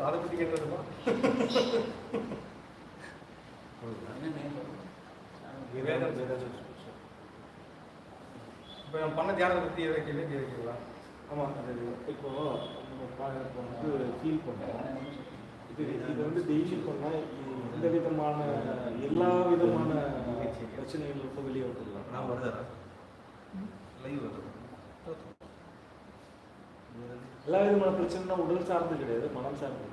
அதை பற்றி கேட்டதுமா வேதம் இப்போ நம்ம பண்ண தியானத்தை பற்றி எதை கேள்வி? கேட்குறீங்களா ஆமாம் அது இப்போ நம்ம பா- இப்போ வந்து ஃபீல் பண்ணோம். இது இது வந்து டெய்லி பண்ணால் எந்த விதமான எல்லா விதமான பிரச்சனைகளுக்கும் வெளியே வந்துடலாம். நான் வருதா லைவ் வருது? எல்லா விதமான பிரச்சனைனா உடல் சார்ந்து கிடையாது மனம் சார்ந்து.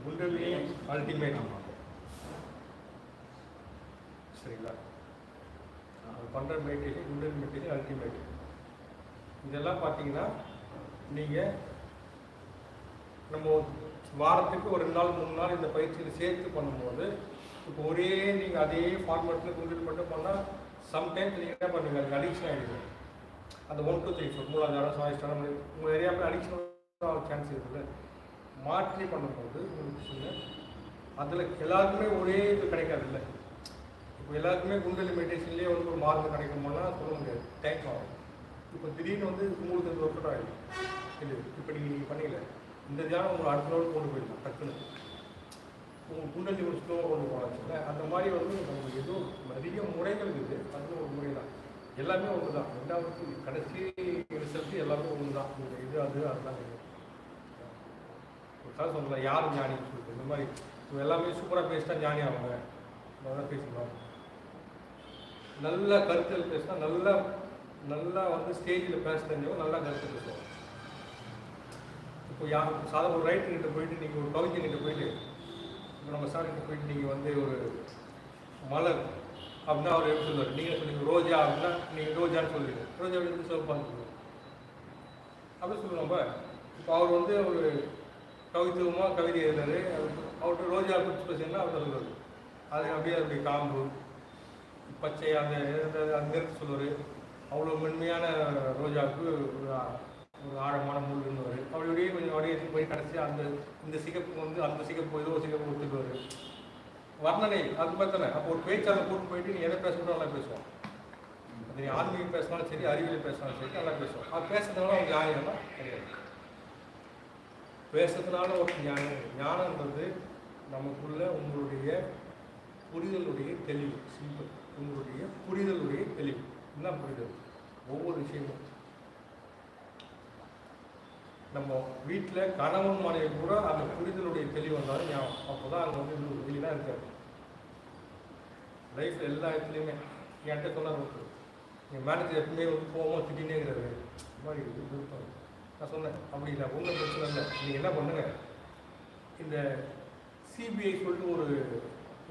உண்மையிலேயே அல்டிமேட் சரிங்களா? அது பண்ணுற மெடிடேஷன் குண்டல் மெடிடேஷன் அல்டிமேட் இதெல்லாம் பார்த்தீங்கன்னா நீங்கள் நம்ம வாரத்துக்கு ஒரு ரெண்டு நாள் மூணு நாள் இந்த பயிற்சியில் சேர்த்து பண்ணும்போது இப்போ ஒரே நீங்கள் அதே ஃபார்மேட்டில் குண்டல் மட்டும் பண்ணால் சம்டைம்ஸ் நீங்கள் என்ன பண்ணுவீங்க? அடிக்ஷன் ஆகிடுது அந்த ஒன் டூ த்ரீ ஃபோர் மூணாவது சாயிஸ்டான உங்கள் ஏரியாவில் அடிக்ஷன் சான்ஸ் இருக்குல்ல? மாற்றி பண்ணும்போது உங்களுக்கு அதில் எல்லாருக்குமே ஒரே இது கிடைக்காதுல்ல. இப்போ எல்லாருக்குமே குண்டலி மெடிடேஷன்லேயே வந்து ஒரு மார்க் கிடைக்குமானா சொல்ல முடியாது. டைம் ஆகும் இப்போ திடீர்னு வந்து உங்களுக்கு இந்த ஒர்க் அவுட் ஆகிடும் இது இப்போ நீங்கள் நீங்கள் இந்த தியானம் உங்களை அடுத்த லெவல் கொண்டு போயிடலாம் டக்குன்னு. உங்கள் குண்டலி முடிச்சிட்டோம் ஸ்லோவாக கொண்டு போகலாச்சுல்ல அந்த மாதிரி வந்து நமக்கு ஏதோ நிறைய முறைகள் இருக்குது அது ஒரு முறை தான் எல்லாமே ஒன்று தான் ரெண்டாவது கடைசி ரிசல்ட் எல்லாமே ஒன்று தான் இந்த இது அது அதுதான் ஒரு கதை சொல்லலாம் யார் ஞானின்னு சொல்லிட்டு. இந்த மாதிரி எல்லாமே சூப்பராக பேசிட்டா ஞானி அவங்க நல்லா பேசணும். நல்ல கருத்தில் பேசினா நல்லா நல்லா வந்து ஸ்டேஜில் பேச தெரிஞ்சவங்க நல்லா கருத்து பேசுவாங்க. இப்போ யார் சாதாரண ஒரு ரைட்டர்கிட்ட போயிட்டு நீங்கள் ஒரு கவிஞர்கிட்ட போயிட்டு இப்போ நம்ம சார்கிட்ட போயிட்டு நீங்கள் வந்து ஒரு மலர் அப்படின்னா அவர் எப்படி சொல்லுவார்? நீங்கள் சொன்னீங்க ரோஜா அப்படின்னா நீங்கள் ரோஜான்னு சொல்லுவீங்க ரோஜா எப்படி சிவப்பான்னு சொல்லுவோம் அப்படி சொல்லுவோம் நம்ம இப்போ அவர் வந்து ஒரு கவித்துவமாக கவிதை எழுதுறாரு அவர்கிட்ட ரோஜா பிடிச்சி பேசுங்கன்னா அவர் சொல்லுவார். அது அப்படியே அவருடைய காம்பு பச்சை அந்த அந்த- அந்த சொல்லுவார். அவ்வளோ மென்மையான ரோஜாவுக்கு ஒரு ஆழமான ஒரு ஆழமான அப்படியே கொஞ்சம் அப்படியே எடுத்து போய் கடைசி அந்த இந்த சிகப்பு வந்து அந்த சிகப்பு ஏதோ சிகப்பு ஒத்துக்குவார் வர்ணனை அது மாதிரி தானே? அப்போ ஒரு பேச்சாளர் கூட்டு போயிட்டு நீ எதை பேசணும் நல்லா பேசுவோம். அது நீ ஆன்மீகம் பேசினாலும் சரி அறிவியல் பேசினாலும் சரி நல்லா பேசுவோம். அது பேசுறதுனால அவங்க ஞானியம்னா கிடையாது பேசுறதுனால ஒரு ஞானம் ஞானம்ன்றது நமக்குள்ள உங்களுடைய புரிதலுடைய தெளிவு. சிம்பிள் உங்களுடைய புரிதலுடைய தெளிவு. என்ன புரிதல்? ஒவ்வொரு விஷயமும். நம்ம வீட்டில் கணவன் மனைவி கூட அந்த புரிதலுடைய தெளிவு வந்தாலும் ஞாபகம் அப்போ தான் அங்கே வந்து இது வெளியெல்லாம் இருக்காது லைஃப்பில் எல்லா இடத்துலையுமே என்கிட்ட சொன்னார் ஒருத்தர். எங்கள் மேனேஜர் எப்பவுமே வந்து போவோம் திட்டினே இருக்கிறாரு இந்த மாதிரி விருப்பம் நான் சொன்னேன் அப்படி இல்லை ஒன்றும் பிரச்சனை இல்லை. நீங்கள் என்ன பண்ணுங்க? இந்த சிபிஐ சொல்லிட்டு ஒரு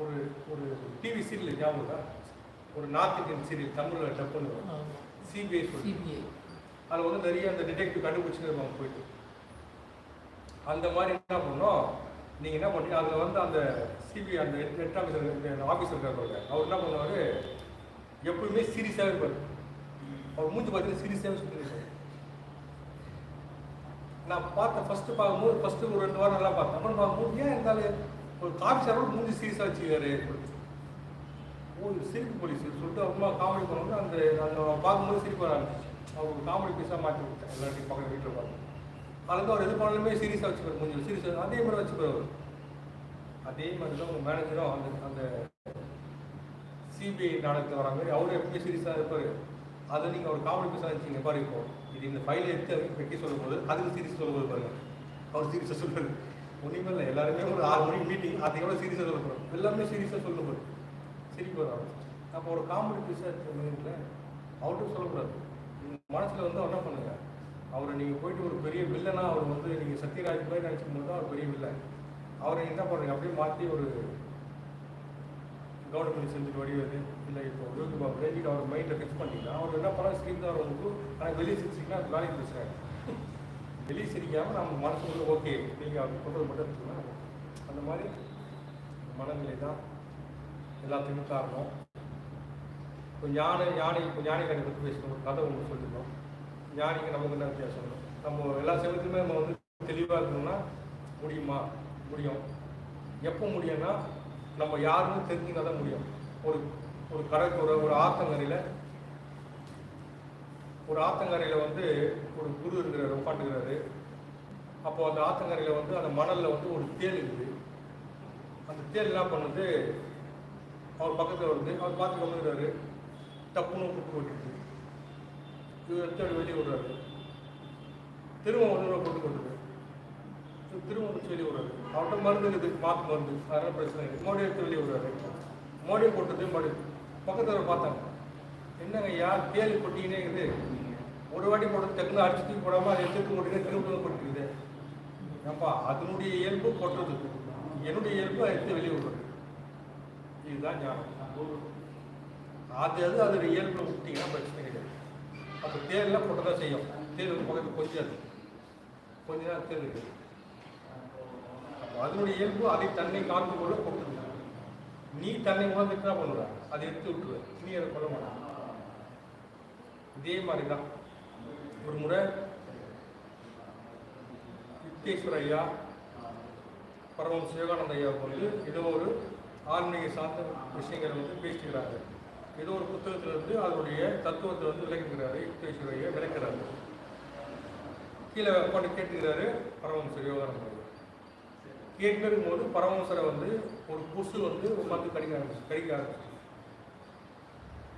ஒரு ஒரு டிவி சீரியல் ஞாபகம் இருக்கா? ஒரு நார்த் இந்தியன் சீரியல் தமிழில் டப் பண்ணுவோம் சிபிஐ சொல்லி சிபிஐ அதில் வந்து நிறைய அந்த டிடெக்டிவ் கண்டுபிடிச்சிட்டு இருப்பாங்க போயிட்டு. அந்த மாதிரி என்ன பண்ணோம்? நீங்கள் என்ன பண்ணீங்க அதில் வந்து அந்த சிபிஐ அந்த ஹெட் ஆஃபீஸர் இந்த ஆஃபீஸர் இருக்காரு அவர் என்ன பண்ணுவார்? எப்பவுமே சீரியஸாகவே இருப்பார். அவர் மூஞ்சி பார்த்தீங்கன்னா சீரியஸாகவே சொல்லியிருக்காரு நான் பார்த்தேன் ஃபஸ்ட்டு பார்க்கும்போது ஃபஸ்ட்டு ஒரு ரெண்டு வாரம் நல்லா பார்த்தேன். அப்புறம் பார்க்கும்போது ஏன் இருந்தாலும் ஒரு ஆஃபீஸர் கூட மூஞ்சி சீரியஸாக வச்சுக்காரு ஓ சிரிப்பு போலீஸ் சொல்லிட்டு அப்புறமா காமெடி பண்ணும்போது அந்த அந்த பார்க்கும்போது சிரிப்பு வர ஆரம்பிச்சு அவர் காமெடி பீஸாக மாற்றி விட்டேன். எல்லாத்தையும் பக்கத்து வீட்டில் பார்த்து. கலந்து அவர் எது பண்ணாலுமே சீரியஸாக வச்சுப்பார் மூஞ்சி சீரியஸாக அதே மாதிரி வச்சுப்பார் அவர். அதே மாதிரி தான் உங்கள் மேனேஜரும் அந்த அந்த சிபிஐ நாடகத்தில் வர மாதிரி அவரும் எப்பவுமே சீரியஸாக இருப்பார். அதை நீங்கள் ஒரு காமெடி பீஸாக வச்சுங்க பாரு இப்போ இது இந்த ஃபைலை எடுத்து வெட்டி சொல்லும்போது அதுக்கு சீரியஸ் சொல்லும்போது பாருங்க. அவர் சீரியஸாக சொல்லுவார். ஒன்றுமே இல்லை. எல்லாருமே ஒரு ஆறு மணிக்கு மீட்டிங் அதை எவ்வளோ சீரியஸாக சொல்ல போகிறோம் எல்லாமே சீரியஸாக சொல்லும்போது சிரிப்பு வரும் அப்போ ஒரு காமெடி பீஸாக இருக்கிற அவர்கிட்ட சொல்லக்கூடாது. மனசில் வந்து அவர் என்ன பண்ணுங்க? அவரை நீங்கள் போயிட்டு ஒரு பெரிய வில்லனா அவர் வந்து நீங்கள் சத்யராஜ் போய் நினச்சிக்கும் போது தான் அவர் பெரிய வில்லன் அவரை என்ன பண்ணுறீங்க அப்படியே மாற்றி ஒரு கவர்மெண்ட் செஞ்சுட்டு வடிவது இல்லை இப்போ யோகி பாபு ரேஞ்சுக்கு அவர் மைண்டை ஃபிக்ஸ் பண்ணிட்டீங்கன்னா அவர் என்ன பண்ண ஸ்கிரீன் தான் வந்து ஆனால் வெளியே சிரிச்சிங்கன்னா அது வேலைக்கு பேசுகிறாங்க வெளியே சிரிக்காமல் நம்ம மனசுக்குள்ள ஓகே நீங்கள் அவர் சொல்கிறது மட்டும் இருக்குன்னா அந்த மாதிரி மனநிலை தான் எல்லாத்துக்குமே காரணம். இப்போ யானை யானை இப்போ யானை கதை பற்றி பேசணும் ஒரு கதை ஒன்று சொல்லியிருந்தோம் ஞானிக்கு நமக்கு என்ன வித்தியாசம்? நம்ம எல்லா செவத்துலையுமே நம்ம வந்து தெளிவாக இருக்கணும்னா முடியுமா? முடியும். எப்போ முடியும்னா நம்ம யாருன்னு தெரிஞ்சுனா தான் முடியும். ஒரு ஒரு கடற்கரை ஒரு ஆத்தங்கரையில் ஒரு ஆத்தங்கரையில் வந்து ஒரு குரு இருக்கிறாரு உட்காந்துக்கிறாரு அப்போ அந்த ஆத்தங்கரையில் வந்து அந்த மணலில் வந்து ஒரு தேல் இருக்குது. அந்த தேல் என்ன பண்ணுது? அவர் பக்கத்தில் வருது அவர் பார்த்து கம்முறாரு டப்புன்னு கூப்பிட்டு விட்டுட்டு எடுத்து வெளியே விடுறாரு. திரும்ப ஒரு தடவை போட்டு கொண்டுரு திரும்ப வந்து வெளியே விடுறாரு. அவர்கிட்ட மருந்து இருக்குது மாத்து மருந்து. அதனால பிரச்சனை இருக்குது மோடி எடுத்து வெளியே விடுறாரு. மோடியை போட்டது மறு பக்கத்தில் பார்த்தாங்க. என்னங்க யார் கேள்வி கொட்டிங்கன்னே இருக்குது. ஒரு வாட்டி போட்டு டக்குன்னு அடிச்சு தூக்கி போடாமல் அதை எடுத்து கொட்டிங்கன்னா திரும்ப கொட்டிருக்குது ஏப்பா அதனுடைய இயல்பு கொட்டுறது. என்னுடைய இயல்பு அதை எடுத்து வெளியே விடுறது இதுதான் ஞானம். அது அது அதோட இயல்பு விட்டிங்கன்னா பிரச்சனை கிடையாது. அப்போ தேர்லாம் போட்டு தான் செய்யும். தேர் வந்து பக்கத்தில் கொஞ்சாது கொஞ்ச நேரம் தேர் இருக்கு. அப்போ அதனுடைய இயல்பு அதை தன்னை காத்து கொள்ள கொட்டுது நீ தன்னை உணர்ந்துட்டு என்ன பண்ணுவ அதை எடுத்து விட்டுரு. நீ அதை கொள்ள மாட்டான் இதே மாதிரி தான் ஒரு முறை யுக்தேஸ்வர ஐயா பரமம் சிவகானந்த ஐயாவுக்கு வந்து ஏதோ ஒரு ஆன்மீக சார்ந்த விஷயங்களை வந்து பேசிக்கிறாங்க ஏதோ ஒரு புத்தகத்துல இருந்து அதனுடைய தத்துவத்தை வந்து விளக்குகிறாரு. யுக்தேஸ்வர விளக்கிறாரு. கீழே உட்காந்து கேட்டுக்கிறாரு பரமஹம்சர் யோகானந்த ஐயா போது பரமஹம்சரை வந்து ஒரு கொசு வந்து மத்து கடிக்க ஆரம்பிச்சு கடிக்க ஆரம்பிச்சு.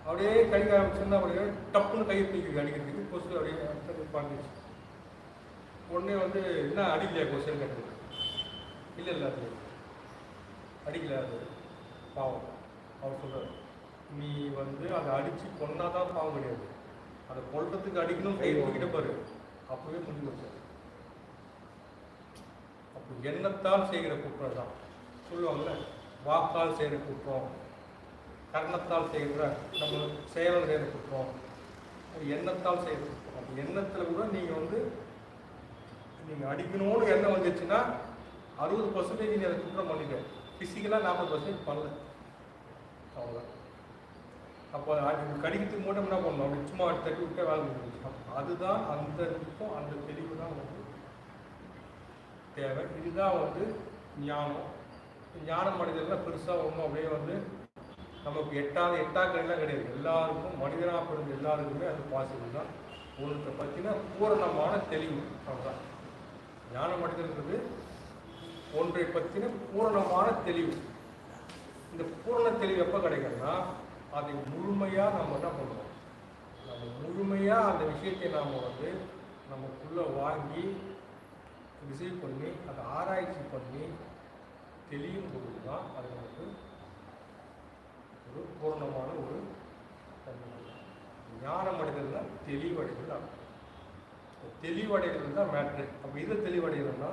அப்படியே கடிக்க ஆரம்பிச்சுன்னா அப்படியே டப்புன்னு கையை தூக்கி அடிக்கிறதுக்கு. கொசு அப்படியே பாண்டிச்சு உடனே வந்து என்ன அடிக்கலையா கொசுன்னு கேட்டது இல்லை இல்லை அது அடிக்கல அது பாவம். அவர் சொல்கிறார் நீ வந்து அதை அடிச்சு கொன்னா தான் பாவம் கிடையாது. அதை கொல்றதுக்கு அடிக்கணும் கை தூக்கிட்ட பாரு. அப்பவே முடிஞ்சு வச்சாரு அப்போ எண்ணத்தால் செய்கிற குற்றம் தான் சொல்லுவாங்கல்ல வாக்கால் செய்கிற குற்றம் கர்ணத்தால் செய்கிற நம்ம செயலால் செய்கிற குற்றம். எண்ணத்தால் செய்கிற குற்றம்? அப்போ எண்ணத்தில் கூட நீங்கள் வந்து நீங்கள் அடிக்கணும்னு எண்ணம் வந்துச்சுன்னா அறுபது பர்சன்டேஜ் நீங்கள் அதை குற்றம் பண்ணிட்டேன் ஃபிசிக்கலாக நாற்பது பர்சன்டேஜ் பண்ணல. அவ்வளோதான் அப்போ அது கடிக்கிறதுக்கு மட்டும் என்ன பண்ணணும்? அப்படி சும்மா தட்டி விட்டே வேலை முடிஞ்சிச்சு அதுதான் அந்த நுட்பம் அந்த தெளிவு தான் வந்து தேவை. இதுதான் வந்து ஞானம். ஞான மனிதர்கள் பெருசாக ஒன்றும் அப்படியே வந்து நமக்கு எட்டாத எட்டாக்கள்லாம் கிடையாது. எல்லாருக்கும் மனிதனாக பிறந்த எல்லாருக்குமே அது பாசிபிள் தான். ஒன்றை பற்றின பூரணமான தெளிவு அவ்வளோதான் ஞான மனிதன்றது ஒன்றை பற்றின பூரணமான தெளிவு. இந்த பூரண தெளிவு எப்போ கிடைக்கும்னா அதை முழுமையாக நம்ம என்ன பண்ணுறோம் நம்ம முழுமையாக அந்த விஷயத்தை நாம் வந்து நமக்குள்ளே வாங்கி ரிசீவ் பண்ணி அதை ஆராய்ச்சி பண்ணி தெளியும் பொழுது தான் அது நமக்கு ஒரு பூரணமான ஒரு தன்மை. ஞான மனிதர்கள் தான். தெளிவடைதல் ஆகும் தெளிவடைகிறது தான் மேட்ரு அப்போ இதை தெளிவடைகிறதுனா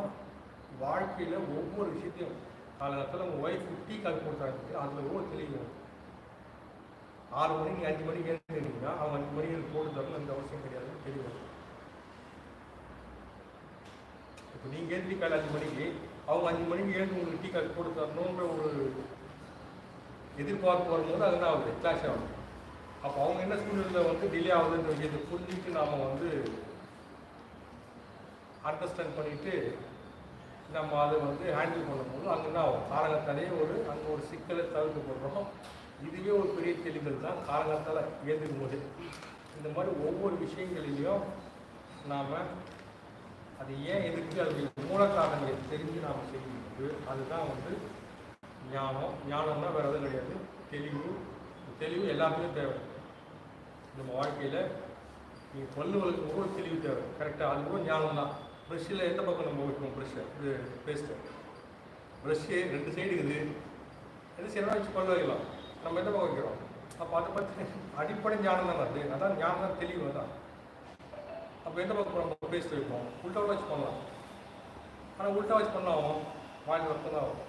வாழ்க்கையில் ஒவ்வொரு விஷயத்தையும் காலகட்டத்தில் உங்கள் ஒய்ஃப் டீ காஃபி கொடுத்தாங்க அதில் ஒவ்வொரு தெளிவு ஆறு மணிக்கு அஞ்சு மணிக்கு எழுந்துருந்தீங்கன்னா அவங்க அஞ்சு மணிக்கு போட்டு தரணும் அந்த அவசியம் கிடையாதுன்னு தெரியும். இப்போ நீங்கள் எழுதி காலை அஞ்சு மணிக்கு அவங்க அஞ்சு மணிக்கு எழுந்து உங்களுக்கு டீ காஃபி போட்டு தரணுன்ற ஒரு எதிர்பார்ப்பு வரும்போது அது தான் ஆகுது கிளாஷ் ஆகுது. அப்போ அவங்க என்ன சூழ்நிலையில் வந்து டிலே ஆகுதுன்ற விஷயத்தை புரிஞ்சுட்டு நாம் வந்து அண்டர்ஸ்டாண்ட் பண்ணிட்டு நம்ம அதை வந்து ஹேண்டில் பண்ணும்போது அங்கே என்ன ஆகும்? காரகத்தாலேயே ஒரு அங்கே ஒரு சிக்கலை தவிர்க்கப்படுறோம். இதுவே ஒரு பெரிய தெளிவுகள் தான். காலகத்தால் இயந்திருக்கும் போது. இந்த மாதிரி ஒவ்வொரு விஷயங்களிலையும் நாம் அது ஏன் எதுக்கு அதனுடைய மூல காரணங்களை தெரிஞ்சு நாம் செய்யும்போது அதுதான் வந்து ஞானம். ஞானம்னா வேறு எதுவும் கிடையாது. தெளிவு. தெளிவு எல்லாத்துக்கும் தேவை. நம்ம வாழ்க்கையில் நீங்கள் பல்லு ஒவ்வொரு தெளிவு தேவை. கரெக்டாக அதுவும் ஞானம் தான். ப்ரெஷ்ஷில் எந்த பக்கம் நம்ம வைக்கணும் ப்ரெஷ்ஷை இது பேஸ்ட்டு ப்ரெஷ்ஷு ரெண்டு சைடு இருக்குது. எது சைடாக வச்சு பல்லு வைக்கலாம் நம்ம எந்த பக்கம் வைக்கிறோம் அப்போ அதை பற்றி அடிப்படை ஞானம் தான் அது? அதான் ஞானம் தான் தெளிவு தான் அப்போ எந்த பக்கம் நம்ம பேஸ்ட் வைப்போம் உள்டா வச்சு பண்ணலாம். ஆனால் உள்டா வச்சு பண்ணாவும் வாயில் வருத்தம் தான் ஆகும்.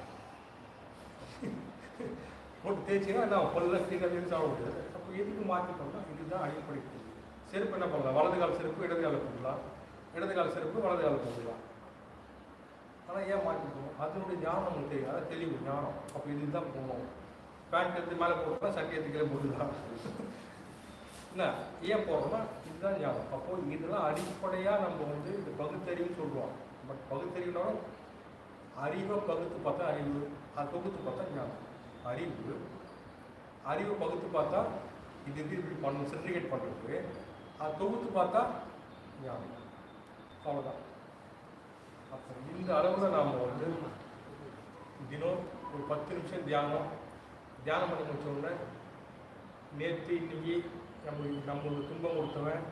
போட்டு தேய்ச்சிங்கன்னா என்ன பல்ல சீக்கிரம் இருந்து சாப்பிட முடியாது. அப்போ எதுக்கு மாற்றி பண்ணலாம் இதுதான் அடிப்படை செருப்பு என்ன பண்ணலாம்? வலது கால செருப்பு இடது கால போடலாம் இடது கால செருப்பு வலது கால போடலாம் ஆனால் ஏன் மாற்றிக்கணும் அதனுடைய ஞானம் நமக்கு தெரியும். அதான் தெளிவு ஞானம். அப்போ இதுதான் போகணும். பேண்ட் எடுத்து மேலே போட்டுக்கலாம் சட்டை எடுத்து போட்டுக்கலாம் என்ன? ஏன் போடுறோம்னா இதுதான் ஞானம் அப்போ இதெல்லாம் அடிப்படையாக நம்ம வந்து இந்த பகுத்தறிவுன்னு சொல்லுவோம் பட் பகுத்தறிவுனாலும் அறிவை பகுத்து பார்த்தா அறிவு அது தொகுத்து பார்த்தா ஞாபகம். அறிவு அறிவை பகுத்து பார்த்தா இது இது இப்படி பண்ணணும் சென்டிகேட் பண்ணுறதுக்கு அது தொகுத்து பார்த்தா ஞாபகம். அவ்வளோதான் அப்போ இந்த அளவில் நாம் வந்து தினம் ஒரு பத்து நிமிஷம் தியானம் தியானம் பண்ணி முடிச்சோடனே நேற்று இன்னைக்கு நம்ம நம்மளுக்கு துன்பம் கொடுத்தவன்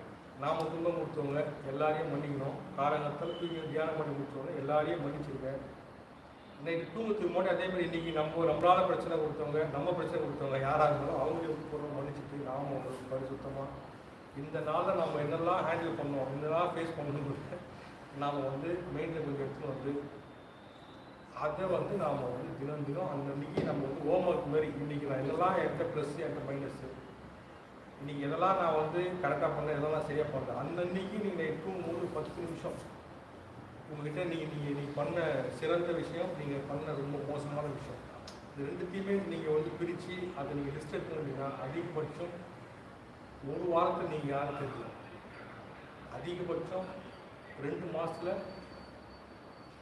நாம துன்பம் கொடுத்தவங்க எல்லாரையும் மன்னிக்கணும். காலங்கத்தில் தூங்கி தியானம் பண்ணி முடிச்சவங்க எல்லாரையும் மன்னிச்சிருக்கேன் இன்னைக்கு தூங்கத்துக்கு மட்டும் அதே மாதிரி இன்னைக்கு நம்ம நம்மளால பிரச்சனை கொடுத்தவங்க நம்ம பிரச்சனை கொடுத்தவங்க யாராக இருந்தாலும் அவங்களையும் பொருள் மன்னிச்சுட்டு நாம ஒரு பரிசுத்தமாக இந்த நாளில் நம்ம என்னெல்லாம் ஹேண்டில் பண்ணோம் என்னெல்லாம் ஃபேஸ் பண்ணணுங்கிறது நாம் வந்து மெயினில் பண்ணி எடுத்துன்னு வந்து அதை வந்து நாம் வந்து தினம் தினம் அந்த அன்னைக்கு நம்ம வந்து ஹோம்ஒர்க் மாதிரி இன்னைக்கு நான் என்னெல்லாம் என்கிட்ட ப்ளஸ் எட்ட மைனஸ் இன்னைக்கு எதெல்லாம் நான் வந்து கரெக்டாக பண்ணேன் எதெல்லாம் சரியாக பண்ணேன் அந்த அன்னைக்கு நீங்கள் தூங்கும்போது பத்து நிமிஷம். உங்ககிட்ட நீங்கள் நீங்கள் நீங்கள் பண்ண சிறந்த விஷயம் நீங்கள் பண்ண ரொம்ப மோசமான விஷயம். இது ரெண்டுத்தையுமே நீங்கள் வந்து பிரித்து அதை நீங்கள் லிஸ்ட் எடுத்துக்கிட்டீங்கன்னா அதிகபட்சம் ஒரு வாரத்தில் நீங்கள் யாரும் தெரியல அதிகபட்சம் ரெண்டு மாதத்தில்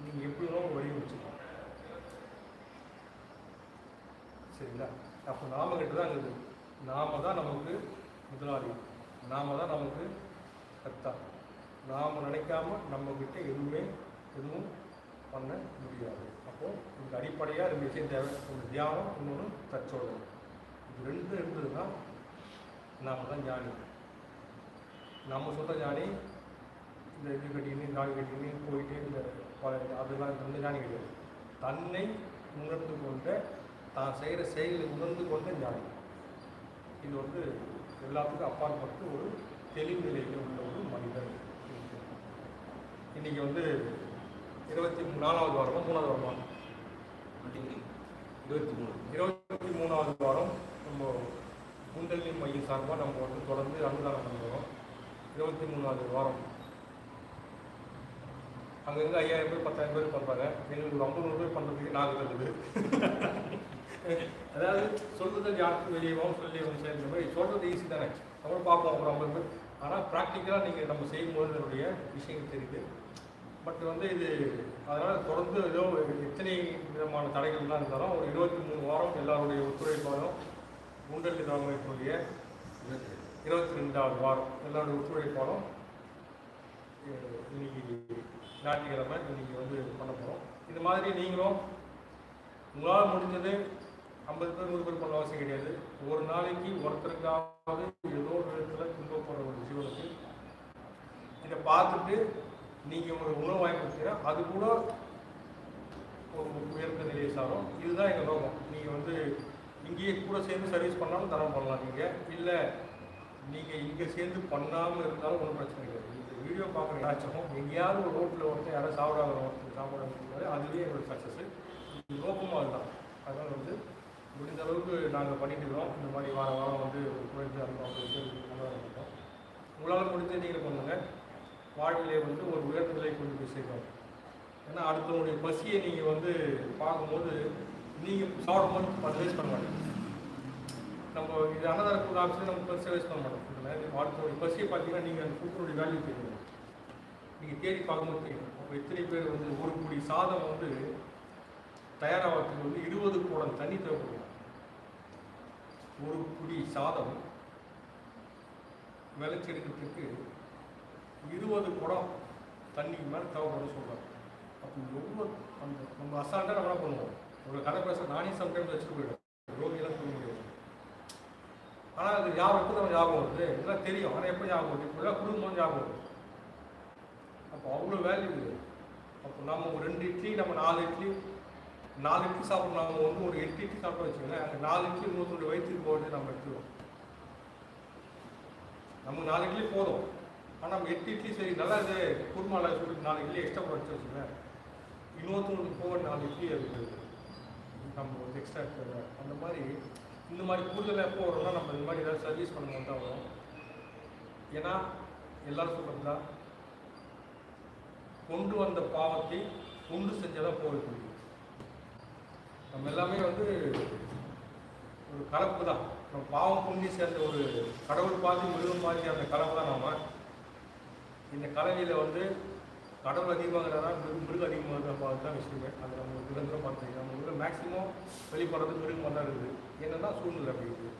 நீங்கள் எப்படி வேணாலும் வடிவமைச்சுக்கலாம் சரிங்களா? அப்போ நாம கிட்ட தான் இருக்குது. நாம தான் நமக்கு முதலாளி. நாம தான் நமக்கு கத்தா. நாம் நினைக்காம நம்ம கிட்ட எதுவுமே எதுவும் பண்ண முடியாது. அப்போ இதுக்கு அடிப்படையாக ரெண்டு விஷயம் தேவை. ஒன்று தியானம் இன்னொன்று தற்சோதனை. இது ரெண்டு இருந்ததுன்னா நாம தான் ஞானி. நம்ம சொல்கிற ஞானி இந்த இது கட்டின்னு காய் கட்டின்னு போயிட்டு இந்த பல அதெல்லாம் வந்து ஞானி கிடையாது. தன்னை உணர்ந்து கொண்ட தான் செய்கிற செயலை உணர்ந்து கொண்ட ஞானி. இது வந்து எல்லாத்துக்கும் அப்பாற்பட்டு ஒரு தெளிவு நிலையில் உள்ள ஒரு மனிதன் இன்னைக்கு வந்து இருபத்தி நாலாவது வாரமா மூணாவது வாரமா? இருபத்தி மூணு. இருபத்தி மூணாவது வாரம் நம்ம குண்டலினி மையம் சார்பாக நம்ம வந்து தொடர்ந்து அன்னதானம் பண்ணுறோம் இருபத்தி மூணாவது வாரம் அங்கங்க ஐயாயிரம் பேர் பத்தாயிரம் பேர் பண்ணுறாங்க எங்களுக்கு ஒரு ஐம்பது நூறு பேர் பண்ணுறதுக்கு நாங்கள் இருக்குது அதாவது சொல்றது யாருக்கும் வெளியவும் சொல்லியவும் சரி மாதிரி சொல்கிறது ஈஸி தானே. நம்ம பார்ப்போம் ஒரு ஐம்பது பேர். ஆனால் ப்ராக்டிக்கலாக நீங்கள் நம்ம செய்யும்போது அதனுடைய விஷயங்கள் தெரியுது. பட் வந்து இது அதனால் தொடர்ந்து ஏதோ எத்தனை விதமான தடைகள்லாம் இருந்தாலும் ஒரு இருபத்தி மூணு வாரம் எல்லாருடைய ஒத்துழைப்பாலும் குண்டலி ராமனுடைய இருபத்தி ரெண்டாவது வாரம் எல்லாருடைய ஒத்துழைப்பாலும் இன்னைக்கு ஞாயிற்றுக்கிழமை இன்றைக்கி வந்து பண்ண போகிறோம் இது மாதிரி நீங்களும் உங்களால் முடிஞ்சது ஐம்பது பேர் நூறு பேர் பண்ண அவசியம் கிடையாது. ஒரு நாளைக்கு ஒருத்தருக்காவது ஏதோ ஒரு விதத்தில் துன்பப்படுற ஒரு ஜீவனுக்கு இதை பார்த்துட்டு நீங்கள் ஒரு உணவு வாங்கி கொடுத்தீங்க அது கூட ஒரு உயர்ந்த நிலையை சாரும். இதுதான் எங்கள் நோக்கம். நீங்கள் வந்து இங்கேயே கூட சேர்ந்து சர்வீஸ் பண்ணாலும் தரம் பண்ணலாம் நீங்கள் இல்லை நீங்கள் இங்கே சேர்ந்து பண்ணாமல் இருந்தாலும் ஒன்றும் பிரச்சனை கிடையாது. வீடியோ பார்க்குற யாச்சும் எங்கேயாவது ஒரு ரோட்டில் ஒருத்தர் யாராவது சாப்பிடாத ஒருத்தர் சாப்பிடாது அதுவே எங்களோட சக்ஸஸ் நோக்கமாக அதுதான் அதனால் வந்து முடிந்த அளவுக்கு நாங்கள் பண்ணிட்டு இருக்கிறோம். இந்த மாதிரி வாரம் வாரம் வந்து ஒரு குறைஞ்சு அந்த பண்ணுறோம் உங்களால் முடிஞ்ச நீங்கள் பண்ணுங்க. வாழ்க்கையிலே வந்து ஒரு உயர்ந்த நிலை கொண்டு போய் சேர்க்கணும். ஏன்னா அடுத்தவங்களுடைய பசியை நீங்கள் வந்து பார்க்கும்போது நீங்கள் சாப்பிடும்போது பத்து வேஸ்ட் பண்ண மாட்டீங்க. நம்ம இது அன்னதான கூட ஆஃபீஸில் நம்ம பத்து வயசு பண்ண மாட்டோம். இல்லை அடுத்தவங்களுடைய பார்த்தீங்கன்னா நீங்கள் அந்த ஃபுட்டோடைய வேல்யூ தெரியும். நீங்கள் தேடி பார்க்கும்போது தெரியும். அப்போ எத்தனை பேர் வந்து ஒரு குடி சாதம் வந்து தயாராகிறதுக்கு வந்து இருபது குடம் தண்ணி தேவைப்படும் ஒரு குடி சாதம் விளைச்செடுக்கிறதுக்கு இருபது குடம் தண்ணிக்கு மேலே தேவைப்படும் சொல்கிறாங்க அப்போ எவ்வளோ அந்த நம்ம அசால்ட்டாக நம்ம என்ன பண்ணுவோம்? ஒரு கதை பேச நானே சம்டைம்ஸ் வச்சுட்டு போயிடும் ரோகியில் ஆனால் அது ஞாபகம் எப்போ நம்ம ஞாபகம் வருது? இதெல்லாம் தெரியும். ஆனால் எப்போ ஞாபகம் வருது? இப்போ குடும்பம் ஞாபகம் வருது. அப்போ அவ்வளோ வேல்யூ இருக்குது அப்போ நம்ம ஒரு ரெண்டு இட்லி நம்ம நாலு இட்லி நாலு இட்லி சாப்பிட்றோம் நம்ம வந்து ஒரு எட்டு இட்லி சாப்பிட வச்சுக்கோங்களேன். அந்த நாலு இட்லி நூற்றி வயிற்றுக்கு போகிறது நம்ம எடுத்துருவோம். நமக்கு நாலு இட்லி போதும். ஆனால் நம்ம எட்டு இட்லி சரி நல்லா இது குருமாவில் சொல்லி நாலு இட்லி எக்ஸ்ட்ரா குறைச்சி வச்சுக்கோங்க இன்னொருத்தவங்களுக்கு போக நாலு இட்லி இருக்குது நம்ம வந்து எக்ஸ்ட்ரா எடுத்துக்கிறோம் அந்த மாதிரி இந்த மாதிரி கூடுதலாக எப்போ வரும்னா நம்ம இந்த மாதிரி ஏதாவது சர்வீஸ் பண்ணும்போது தான் வரும். ஏன்னா எல்லாரும் சொல்கிறது கொண்டு வந்த பாவத்தை கொண்டு செஞ்சதான் போக முடியும் நம்ம எல்லாமே வந்து ஒரு கலப்பு தான். நம்ம பாவம் புண்ணி சேர்ந்த ஒரு கடவுள் பாதி மிருகம் பாதி அந்த கலப்பு தான் நாம். இந்த கலவையில் வந்து கடவுள் அதிகமாகிறதா மிருகம் மிருகம் அதிகமாக பார்த்து தான் விஷயமே அது நம்ம நிரந்தரம் பார்த்துக்கலாம். நம்ம மேக்ஸிமம் வெளிப்படுறது மிருகமாக தான் இருக்குது. என்னென்னா சூழ்நிலை அப்படி இருக்குது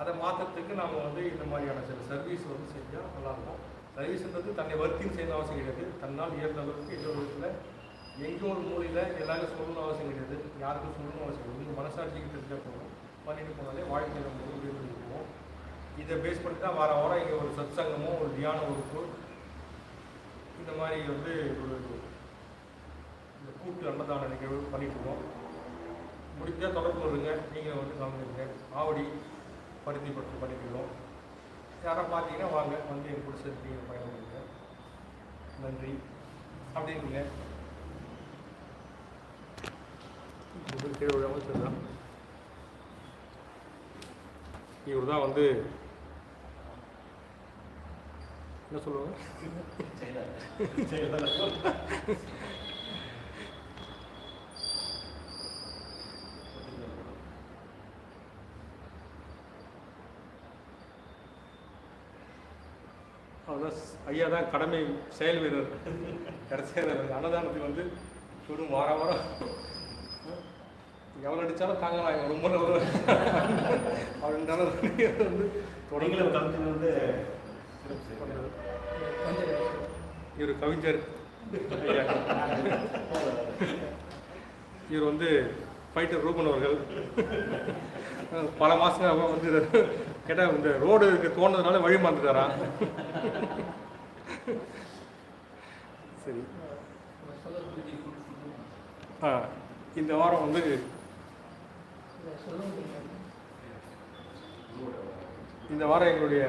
அதை மாற்றத்துக்கு நாம் வந்து இந்த மாதிரியான சில சர்வீஸ் வந்து செஞ்சால் நல்லாயிருக்கும். சர்வீஸ்ன்றது தன்னை வருத்தின்னு செய்யணும் அவசியம் கிடையாது. தன்னால் ஏற்ற அளவுக்கு எந்த ஒரு விதத்தில் எங்கே ஒரு மூலையில் எல்லாருக்கும் சொல்லணும்னு அவசியம் கிடையாது. யாருக்கும் சொல்லணும்னு அவசியம் கிடையாது. உங்கள் மனசாட்சிக்கு தெரிஞ்சால் போகணும் பண்ணிட்டு போனாலே வாழ்க்கையில் நம்ம வந்து போவோம் இதை பேஸ் பண்ணி தான் வார வாரம் இங்கே ஒரு சத் சங்கமோ ஒரு தியான வகுப்பு இந்த மாதிரி வந்து ஒரு இந்த கூட்டு அன்னதான நிகழ்வு பண்ணிட்டுருக்கோம் முடிஞ்சால் தொடர்பு கொள்ளுங்க. நீங்கள் வந்து கலந்துருங்க ஆவடி பருத்தி பட்டு பண்ணிட்டு இருக்கோம் யாராவது பார்த்தீங்கன்னா வாங்க வந்து என் கூட சேர்த்து நீங்கள் பயணம் பண்ணுங்க நன்றி. அப்படிங்க முதல் கீழே அமைச்சர் தான் இவர் தான் வந்து என்ன சொல்லுவாங்க அதான் ஐயா தான் கடமை செயல் வீரர் கடைசியாக அன்னதானத்துக்கு வந்து சுடும் வார வாரம் எவ்வளோ அடித்தாலும் தாங்கலாம் ரொம்ப நல்ல அப்படின்றாலும் வந்து நீங்களும் கலந்து வந்து. இவர் கவிஞர். இவர் வந்து ஃபைட்டர் ரூபன் அவர்கள் பல மாதம் வந்து கேட்டால் இந்த ரோடு தோணுறதுனால வழி மறந்துட்டாராம் சரி. ஆ இந்த வாரம் வந்து இந்த வாரம் எங்களுடைய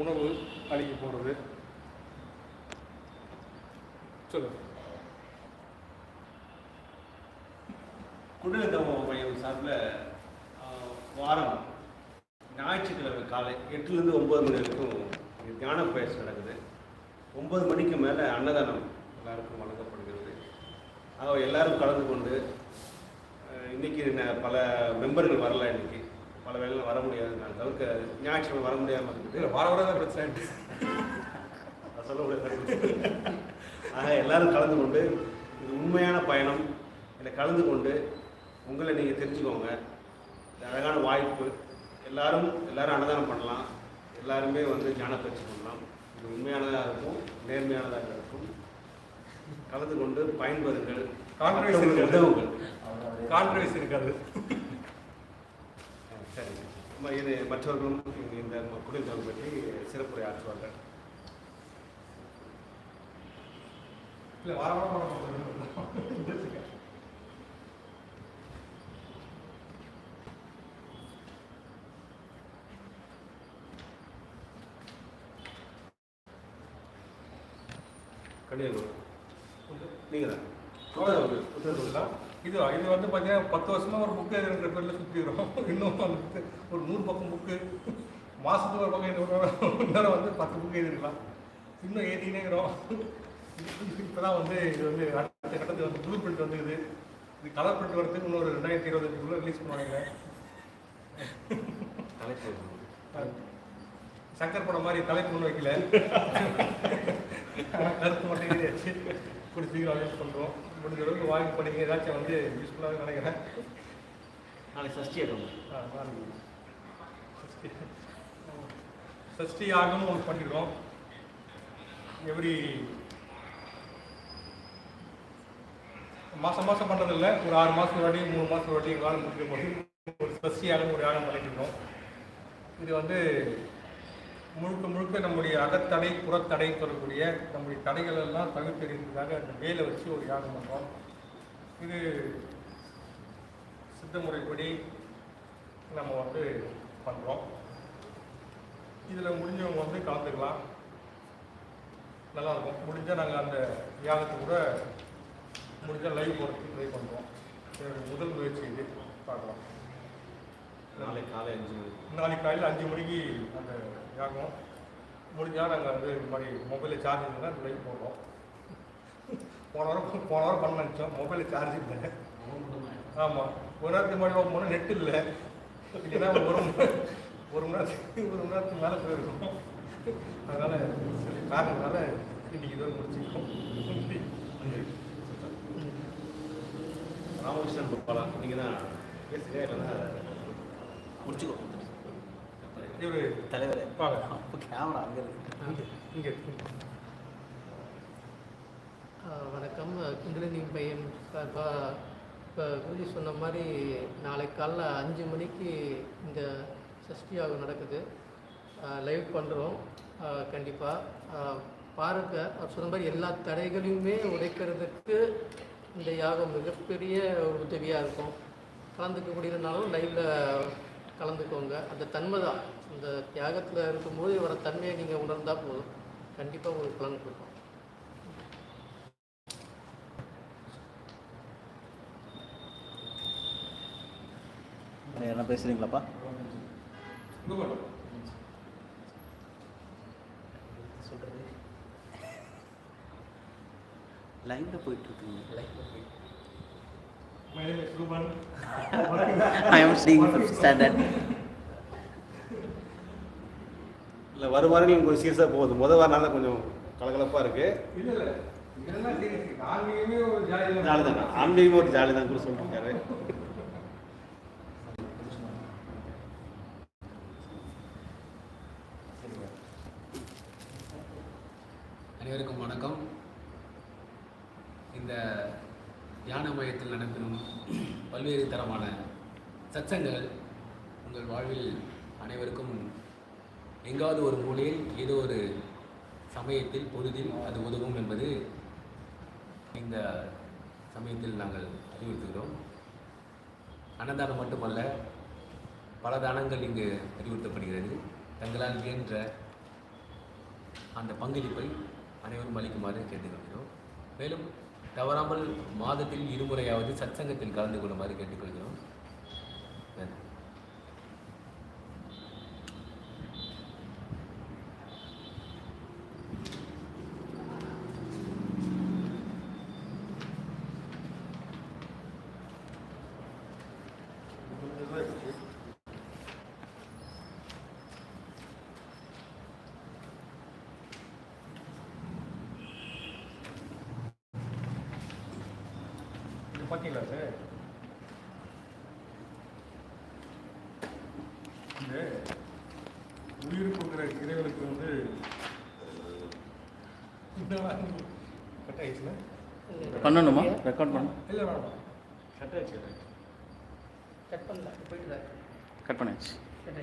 உணவு அளிக்க போகிறது சொல்லுங்க. குடிநீர் தமோ மையம் சார்பில் வாரம் ஞாயிற்றுக்கிழமை காலை எட்டுலேருந்து ஒம்பது மணி வரைக்கும் ஞான பயிற்சி நடக்குது. ஒம்பது மணிக்கு மேலே அன்னதானம் எல்லாருக்கும் வழங்கப்படுகிறது. ஆக எல்லாரும் கலந்து கொண்டு ந- பல மெம்பர்கள் வரல இன்னைக்கு. பல வேலைகள் வர முடியாது. நான் தவிர்க்க ஞாயிற்றுக்கிழமை வர முடியாமல் இருக்குது. வார வாரம் தான் பிரச்சனை. சொல்ல முடியாது. ஆக எல்லாரும் கலந்து கொண்டு இது உண்மையான பயணம். இதில் கலந்து கொண்டு உங்களை நீங்கள் தெரிஞ்சுக்கோங்க. இது அழகான வாய்ப்பு. எல்லாரும் எல்லாரும் அன்னதானம் பண்ணலாம். எல்லாருமே வந்து ஞான பயிற்சி பண்ணலாம் இது உண்மையானதாக இருக்கும் நேர்மையானதாக இருக்கும். கலந்து கொண்டு பயன்பெறுங்கள். இருக்காது. உதவுங்கள். கான்ட்ரவர்சி இருக்காது. சரி. இது மற்றவர்களும் இந்த- குடிநீர் பற்றி சிறப்புரை ஆற்றுவார்கள். இல்லை வார வாரம் கண்ணீர் நீங்கள் இது இது வந்து பார்த்தீங்கன்னா பத்து வருஷமா ஒரு புக்கு எழுதுற பேரில் சுற்றிக்கிறோம் இன்னும் வந்து ஒரு நூறு பக்கம் புக்கு மாதத்துக்கு ஒரு பக்கம் இன்னும் வந்து பத்து புக்கு எழுதிருக்கலாம். இன்னும் எழுதினே இருக்கிறோம் இப்போ தான் வந்து இது வந்து அடுத்த கட்டத்துக்கு வந்து ப்ளூ பிரிண்ட் வந்து இது இது கலர் பிரிண்ட் வரதுக்கு இன்னொரு ரெண்டாயிரத்தி இருபத்தஞ்சுக்குள்ளே ரிலீஸ் பண்ணுவாங்க. சங்கர் படம் மாதிரி தலைப்பு ஒன்றும் வைக்கல. கருத்து மட்டும் எழுதியாச்சு கூடி சீக்கிரம் பண்ணுறோம் முடிஞ்ச அளவுக்கு வாங்கி படிங்க ஏதாச்சும் வந்து யூஸ்ஃபுல்லாக நினைக்கிறேன் நாளைக்கு சஷ்டி ஆகும் சஷ்டி. சஷ்டி ஒன்று பண்ணிடுறோம் எவ்ரி மாதம் மாதம் பண்ணுறதில்ல ஒரு ஆறு மாதம் வாட்டி மூணு மாதம் வாட்டி காலம் முடிக்க போது ஒரு சஷ்டி ஆகணும் ஒரு யாகம் பண்ணிட்டுருக்கோம் இது வந்து முழுக்க முழுக்க நம்முடைய அகத்தடை புறத்தடை சொல்லக்கூடிய நம்முடைய தடைகள் எல்லாம் தவிர்த்தெறிவதற்காக அந்த வேலை வச்சு ஒரு யாகம் பண்ணுறோம் இது சித்த முறைப்படி நம்ம வந்து பண்ணுறோம் இதில் முடிஞ்சவங்க வந்து கலந்துக்கலாம். நல்லாயிருக்கும் முடிஞ்சால் நாங்கள் அந்த யாகத்தை கூட முடிஞ்சால் லைவ் போகிறதுக்கு ட்ரை பண்ணுறோம் என்னுடைய முதல் முயற்சி இது. பார்க்கலாம். நாளை காலை அஞ்சு மணி. நாளைக்கு காலையில் அஞ்சு மணிக்கு அந்த யாகம். முடிஞ்சால் நாங்கள் வந்து இந்த மாதிரி மொபைலில் சார்ஜ் இருந்தால் லைவ் போடுறோம். போன வாரம் போன வாரம் பண்ண நினச்சோம். மொபைலில் சார்ஜ் இல்லை. ஆமாம் ஒரு நேரத்துக்கு முன்னாடி பண்ணால் நெட் இல்லை. இல்லைன்னா ஒரு ஒரு மணி நேரத்துக்கு ஒரு மணி நேரத்துக்கு மேலே போயிருக்கோம் அதனால் சில காரணங்களால இன்னைக்கு இதோட முடிச்சுக்கிறோம் ராமகிருஷ்ணன் பாலா நீங்கள் தான் பேசுங்க இல்லைன்னா முடிச்சுக்கோ இவரு தலைவரே. அப்போ கேமரா அங்கே இருக்கு. வணக்கம். குண்டலினி பையன் சார்பாக இப்போ குருஜி சொன்ன மாதிரி நாளை காலைல அஞ்சு மணிக்கு இந்த சஷ்டி யாகம் நடக்குது லைவ் பண்ணுறோம் கண்டிப்பாக பாருங்க. அவர் சொன்ன மாதிரி எல்லா தடைகளையுமே உடைக்கிறதுக்கு இந்த யாகம் மிகப்பெரிய ஒரு உதவியாக இருக்கும். கலந்துக்க முடியலனாலும் லைவில் கலந்துக்கோங்க. அந்த தன்மை தான் அந்த தியாகத்தில் இருக்கும்போது வர தன்மையை நீங்கள் உணர்ந்தால் போதும். கண்டிப்பாக உங்களுக்கு பலன் கொடுக்கும் என்ன போகணும் சொல்கிறது லைனில் போயிட்டு இருக்குங்க. My name is Ruben. I am studying fifth standard இல்லை வரும் வாரங்கள் கொஞ்சம் சீரியஸாக போகுது. முதல் வாரம் தான் கொஞ்சம் கலகலப்பாக இருக்குது இல்ல இல்ல ஆன்மீகமே ஒரு ஜாலி ஜாலி தான் ஆன்மீகமாக ஒரு ஜாலி தான் கூட சொல்லியிருக்காரு அனைவருக்கும் வணக்கம். இந்த தியான மையத்தில் நடைபெறும் பல்வேறு தரமான சச்சங்கள் உங்கள் வாழ்வில் அனைவருக்கும் எங்காவது ஒரு மூலையில் ஏதோ ஒரு சமயத்தில் பொழுதில் அது உதவும் என்பது இந்த சமயத்தில் நாங்கள் அறிவுறுத்துகிறோம். அன்னதானம் மட்டுமல்ல பல தானங்கள் இங்கு அறிவுறுத்தப்படுகிறது. தங்களால் இயன்ற அந்த பங்களிப்பை அனைவரும் அளிக்குமாறு கேட்டுக்கொள்கிறோம். மேலும் தவறாமல் மாதத்தில் இருமுறையாவது சத்சங்கத்தில் கலந்து கொள்ளுமாறு கேட்டுக்கொள்கிறோம் நன்றி இது பார்த்தீங்களா சார் இந்த உயிர்ப்புங்கிற இறைவனுக்கு வந்து கட் ஆயிடுச்சுல? பண்ணணுமா? ரெக்கார்ட் பண்ணணும் இல்லை வேணாம் கட் பண்ணல போயிட்டு கட் பண்ணியாச்சு கட்